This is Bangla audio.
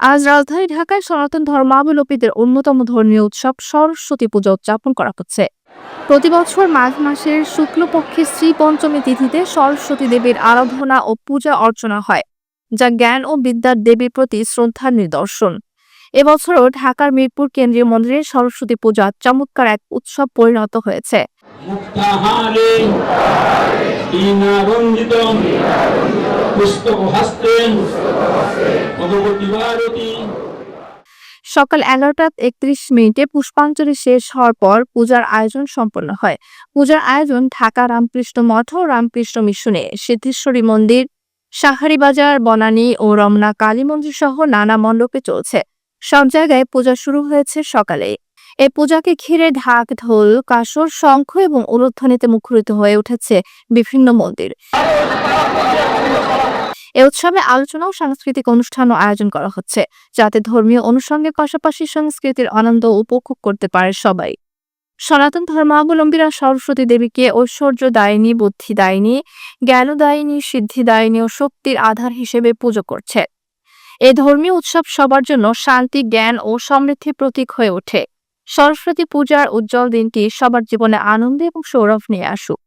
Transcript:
আজ রাজধানী ঢাকায় সনাতন ধর্মাবলম্বীদের অন্যতম ধর্মীয় উৎসব সরস্বতী পূজা উদযাপন করা হচ্ছে। প্রতি বছর মাঘ মাসের শুক্লপক্ষের শ্রী পঞ্চমী তিথিতে সরস্বতী দেবীর আরাধনা ও পূজা অর্চনা হয়, যা জ্ঞান ও বিদ্যার দেবীর প্রতি শ্রদ্ধার নিদর্শন। এবছরও ঢাকার মিরপুর কেন্দ্রীয় মন্দিরে সরস্বতী পূজা চমৎকার এক উৎসব পরিণত হয়েছে। পুস্তক হস্তে সকাল এগারোটা একত্রিশ মিনিটে পুষ্পাঞ্জলি শেষ হওয়ার পর পূজার আয়োজন সম্পন্ন হয়। পূজার আয়োজন ঢাকা রামকৃষ্ণ মঠ ও রামকৃষ্ণ মিশনে সিদ্ধেশ্বরী মন্দির সাহারি বাজার বনানী ও রমনা কালী মন্দির সহ নানা মণ্ডপে চলছে। সব জায়গায় পূজা শুরু হয়েছে সকালে এই পূজাকে ঘিরে ঢাক ঢোল কাসর শঙ্খ এবং উলুধ্বনিতে মুখরিত হয়ে উঠেছে বিভিন্ন মন্দির। এ উৎসবে আলোচনা ও সাংস্কৃতিক অনুষ্ঠানও আয়োজন করা হচ্ছে, যাতে ধর্মীয় অনুষঙ্গের পাশাপাশি সংস্কৃতির আনন্দ উপভোগ করতে পারে সবাই। সনাতন ধর্মাবলম্বীরা সরস্বতী দেবীকে ঐশ্বর্য দায়িনী, বুদ্ধি দায়িনী সিদ্ধি সিদ্ধিদায়িনী ও শক্তির আধার হিসেবে পুজো করছে। এই ধর্মীয় উৎসব সবার জন্য শান্তি, জ্ঞান ও সমৃদ্ধির প্রতীক হয়ে ওঠে। সরস্বতী পূজার উজ্জ্বল দিনটি সবার জীবনে আনন্দ এবং সৌরভ নিয়ে আসুক।